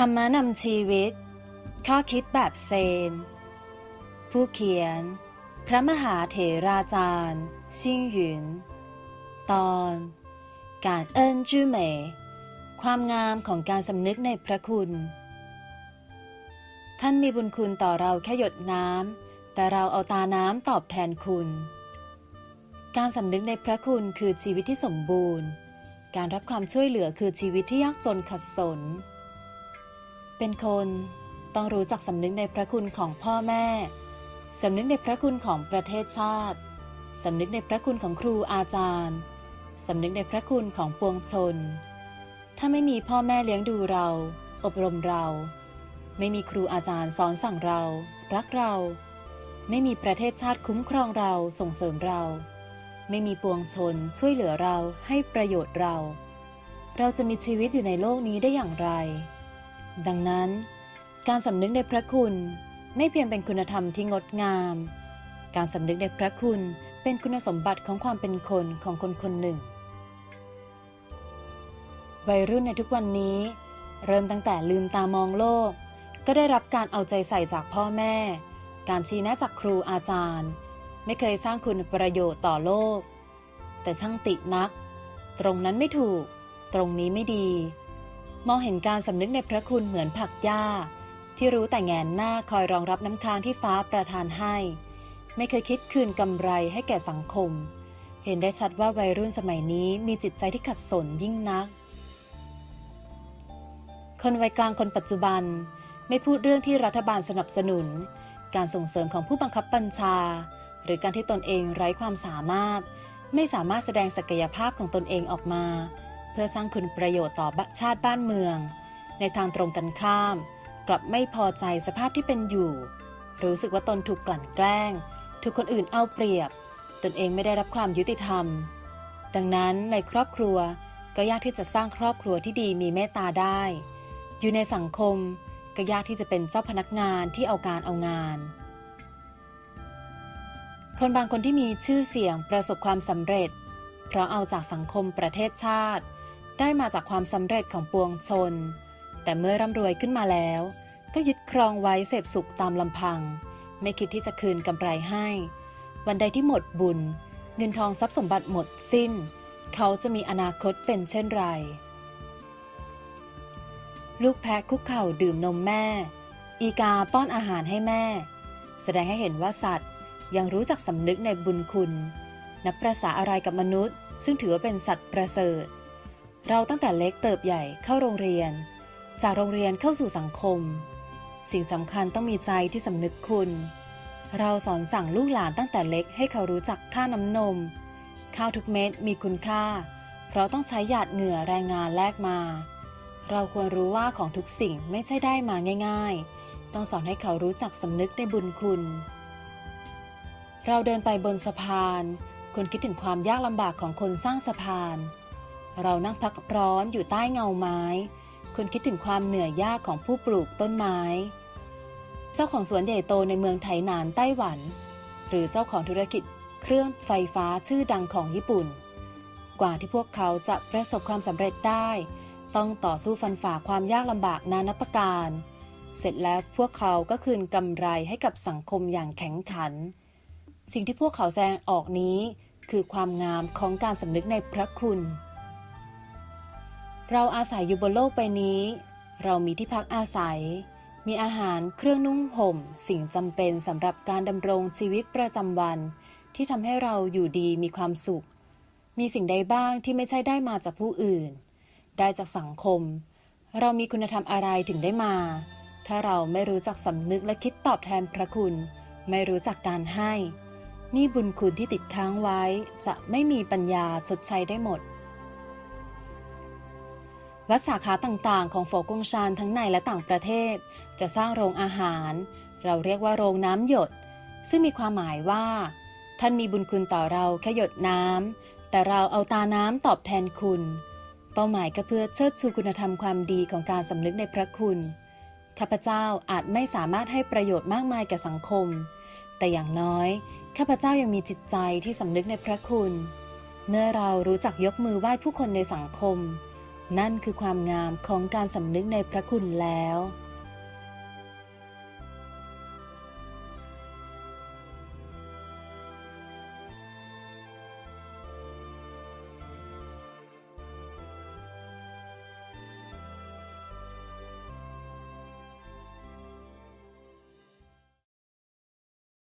ธรรมนำชีวิต ข้อคิดแบบเซน ผู้เขียน พระมหาเถราจารย์ ชิงหยุน ตอน การเอิญจื้อเหม ความงามของการสำนึกในพระคุณ ท่านมีบุญคุณต่อเราแค่หยดน้ำ แต่เราเอาตาน้ำตอบแทนคุณ การสำนึกในพระคุณคือชีวิตที่สมบูรณ์ การรับความช่วยเหลือคือชีวิตที่ยากจนขัดสน เป็นคนต้องรู้จักสำนึกในพระคุณของพ่อแม่สำนึกในพระคุณของประเทศชาติสำนึกในพระคุณของครูอาจารย์สำนึกในพระคุณของปวงชน ถ้าไม่มีพ่อแม่เลี้ยงดูเรา อบรมเรา ไม่มีครูอาจารย์สอนสั่งเรา รักเรา ไม่มีประเทศชาติคุ้มครองเราส่งเสริมเรา ไม่มีปวงชนช่วยเหลือเราให้ประโยชน์เรา เราจะมีชีวิตอยู่ในโลกนี้ได้อย่างไร ดังนั้น การสำนึกในพระคุณไม่เพียงเป็นคุณธรรมที่งดงาม การสำนึกในพระคุณเป็นคุณสมบัติของความเป็นคนของคนคนหนึ่ง วัยรุ่นในทุกวันนี้ เริ่มตั้งแต่ลืมตามองโลก ก็ได้รับการเอาใจใส่จากพ่อแม่ การชี้แนะจากครูอาจารย์ ไม่เคยสร้างคุณประโยชน์ต่อโลก แต่ช่างตินัก ตรงนั้นไม่ถูก ตรงนี้ไม่ดี มองเห็นการสำนึกในพระคุณเหมือนผักหญ้า ที่รู้แต่แงนหน้าคอยรองรับน้ำค้างที่ฟ้าประทานให้ ไม่เคยคิดคืนกำไรให้แก่สังคม เห็นได้ชัดว่าวัยรุ่นสมัยนี้มีจิตใจที่ขัดสนยิ่งนัก คนวัยกลางคนปัจจุบัน ไม่พูดเรื่องที่รัฐบาลสนับสนุน การส่งเสริมของผู้บังคับบัญชา หรือการที่ตนเองไร้ความสามารถ ไม่สามารถแสดงศักยภาพของตนเองออกมา พื่อสร้างคุณประโยชน์ต่อชาติบ้านเมือง ในทางตรงกันข้าม กลับไม่พอใจสภาพที่เป็นอยู่ รู้สึกว่าตนถูกกลั่นแกล้ง ถูกคนอื่นเอาเปรียบ ตนเองไม่ได้รับความยุติธรรม ดังนั้นในครอบครัวก็ยากที่จะสร้างครอบครัวที่ดีมีเมตตาได้ อยู่ในสังคมก็ยากที่จะเป็นเจ้าพนักงานที่เอาการเอางาน คนบางคนที่มีชื่อเสียงประสบความสำเร็จ เพราะเอาจากสังคมประเทศชาติ ได้มาจากความสำเร็จของปวงชน แต่เมื่อร่ำรวยขึ้นมาแล้ว ก็ยึดครองไว้เสพสุขตามลำพัง ไม่คิดที่จะคืนกำไรให้ วันใดที่หมดบุญ เงินทองทรัพย์สมบัติหมดสิ้น เขาจะมีอนาคตเป็นเช่นไร ลูกแพะคุกเข่าดื่มนมแม่ อีกาป้อนอาหารให้แม่ แสดงให้เห็นว่าสัตว์ยังรู้จักสำนึกในบุญคุณ นับประษาอะไรกับมนุษย์ ซึ่งถือว่าเป็นสัตว์ประเสริฐ เราตั้งแต่เล็กเติบใหญ่เข้าโรงเรียน จากโรงเรียนเข้าสู่สังคม สิ่งสำคัญต้องมีใจที่สำนึกคุณ เราสอนสั่งลูกหลานตั้งแต่เล็กให้เขารู้จักค่าน้ำนม ข้าวทุกเม็ดมีคุณค่า เพราะต้องใช้หยาดเหงื่อแรงงานแลกมา เราควรรู้ว่าของทุกสิ่งไม่ใช่ได้มาง่าย ๆ ต้องสอนให้เขารู้จักสำนึกในบุญคุณ เราเดินไปบนสะพานควรคิดถึงความยากลำบากของคนสร้างสะพาน เรานั่งพักร้อนอยู่ใต้เงาไม้ควรคิดถึงความเหนื่อยยากของผู้ปลูกต้นไม้ เจ้าของสวนใหญ่โตในเมืองไถหนานไต้หวัน หรือเจ้าของธุรกิจเครื่องไฟฟ้าชื่อดังของญี่ปุ่น กว่าที่พวกเขาจะประสบความสำเร็จได้ ต้องต่อสู้ฟันฝ่าความยากลำบากนานับประการ เสร็จแล้วพวกเขาก็คืนกำไรให้กับสังคมอย่างแข็งขัน สิ่งที่พวกเขาแสดงออกนี้คือความงามของการสำนึกในพระคุณ เราอาศัยอยู่บนโลกใบนี้ เรามีที่พักอาศัย มีอาหารเครื่องนุ่งห่ม สิ่งจำเป็นสำหรับการดำรงชีวิตประจำวัน ที่ทำให้เราอยู่ดีมีความสุข มีสิ่งใดบ้างที่ไม่ใช่ได้มาจากผู้อื่น ได้จากสังคม เรามีคุณธรรมอะไรถึงได้มา ถ้าเราไม่รู้จักสำนึกและคิดตอบแทนพระคุณ ไม่รู้จักการให้ นี่บุญคุณที่ติดค้างไว้จะไม่มีปัญญาชดใช้ได้หมด วัดสาขาต่างๆ ของโฟกงชานทั้งในและต่างประเทศ จะสร้างโรงอาหาร เราเรียกว่าโรงน้ำหยด ซึ่งมีความหมายว่า ท่านมีบุญคุณต่อเราแค่หยดน้ำแต่เราเอาตาน้ำตอบแทนคุณ เป้าหมายก็เพื่อเชิดชูคุณธรรมความดีของการสำนึกในพระคุณข้าพเจ้าอาจไม่สามารถให้ประโยชน์มากมายแก่สังคม แต่อย่างน้อยข้าพเจ้ายังมีจิตใจที่สำนึกในพระคุณ เมื่อเรารู้จักยกมือไหว้ผู้คนในสังคม นั่นคือความงามของการสำนึกในพระคุณแล้ว